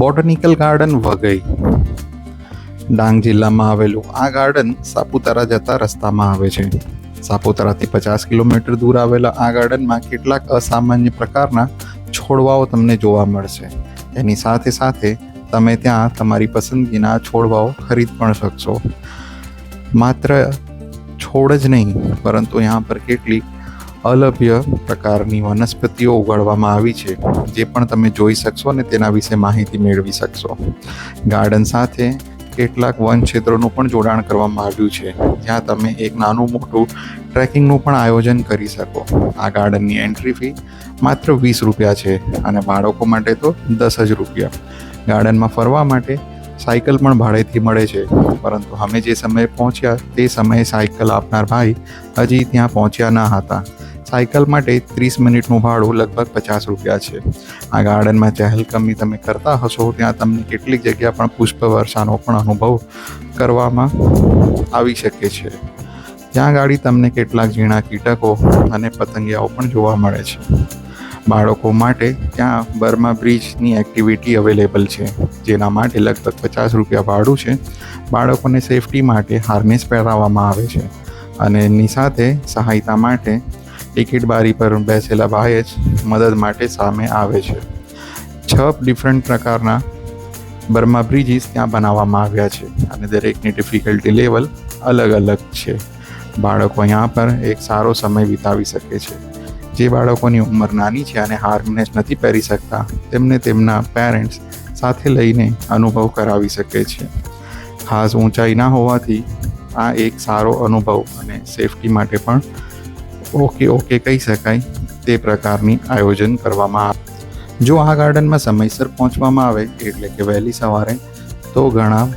Botanical garden Waghai Dang જિલ્લામાં આવેલું આ ગાર્ડન સાપુતારા જતા રસ્તામાં આવે છે. સાપુતારાથી પચાસ કિલોમીટર દૂર આવેલા આ ગાર્ડનમાં કેટલાક અસામાન્ય પ્રકારના છોડવાઓ તમને જોવા મળશે. એની સાથે સાથે તમે ત્યાં તમારી પસંદગીના છોડવાઓ ખરીદ પણ શકશો. માત્ર છોડ જ નહીં, પરંતુ યહાં પર કેટલીક અલભ્ય પ્રકારની વનસ્પતિઓ ઉગાડવામાં આવી છે, જે પણ તમે જોઈ શકશો અને તેના વિશે માહિતી મેળવી શકશો. ગાર્ડન સાથે કેટલાક વન ક્ષેત્રોનું પણ જોડાણ કરવામાં આવ્યું છે, જ્યાં તમે એક નાનું મોટું ટ્રેકિંગનું પણ આયોજન કરી શકો. આ ગાર્ડનની એન્ટ્રી ફી માત્ર વીસ રૂપિયા છે અને બાળકો માટે તો દસ જ રૂપિયા. ગાર્ડનમાં ફરવા માટે સાયકલ પણ ભાડેથી મળે છે, પરંતુ અમે જે સમયે પહોંચ્યા તે સમયે સાયકલ આપનાર ભાઈ હજી ત્યાં પહોંચ્યા ન હતા. સાયકલ માટે ત્રીસ મિનિટનું ભાડું લગભગ પચાસ રૂપિયા છે. આ ગાર્ડનમાં ચહેલકમી તમે કરતા હશો, ત્યાં તમને કેટલીક જગ્યા પણ પુષ્પ વર્ષાનો પણ અનુભવ કરવામાં આવી શકે છે. ત્યાં ગાડી તમને કેટલાક ઝીણા કીટકો અને પતંગિયાઓ પણ જોવા મળે છે. બાળકો માટે ત્યાં બર્મા બ્રિજની એક્ટિવિટી અવેલેબલ છે, જેના માટે લગભગ પચાસ રૂપિયા ભાડું છે. બાળકોને સેફટી માટે હાર્નેસ પહેરાવવામાં આવે છે અને એની સાથે સહાયતા માટે ટિકિટ બારી પર બેસેલા ભાઈ જ મદદ માટે સામે આવે છે. છ ડિફરન્ટ પ્રકારના બર્મા બ્રિજીસ ત્યાં બનાવવામાં આવ્યા છે અને દરેકની ડિફિકલ્ટી લેવલ અલગ અલગ છે. બાળકો અહીંયા પર એક સારો સમય વિતાવી શકે છે. જે બાળકોની ઉંમર નાની છે અને હાર્મનેસ નથી પહેરી શકતા, તેમને તેમના પેરેન્ટ્સ સાથે લઈને અનુભવ કરાવી શકે છે. ખાસ ઊંચાઈ ના હોવાથી આ એક સારો અનુભવ અને સેફટી માટે પણ ઓકે ઓકે, કહી શકાય. તે પ્રકારની આયોજન કરવામાં આવે. જો આ ગાર્ડનમાં સમયસર પહોંચવામાં આવે, એટલે કે વહેલી સવારે, તો ઘણા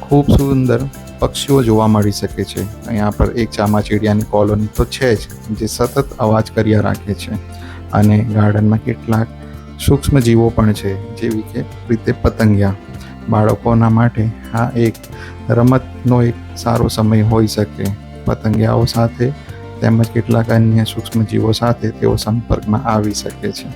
ખૂબ સુંદર પક્ષીઓ જોવા મળી શકે છે. અહીંયા પર એક ચામાચીડિયાની કોલોની તો છે જ, જે સતત અવાજ કર્યા રાખે છે. અને ગાર્ડનમાં કેટલાક સૂક્ષ્મ જીવો પણ છે, જેવી કે રીતે પતંગિયા. બાળકોના માટે આ એક રમતનો એક સારો સમય હોઈ શકે. પતંગિયાઓ સાથે તેમજ કેટલાક અન્ય સૂક્ષ્મ જીવો સાથે તેઓ સંપર્કમાં આવી શકે છે.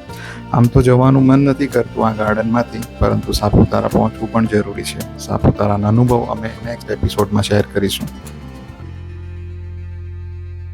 આમ તો જવાનું મન નથી કરતું આ ગાર્ડનમાંથી, પરંતુ સાપુતારા પહોંચવું પણ જરૂરી છે. સાપુતારાના અનુભવ અમે નેક્સ્ટ એપિસોડમાં શેર કરીશું.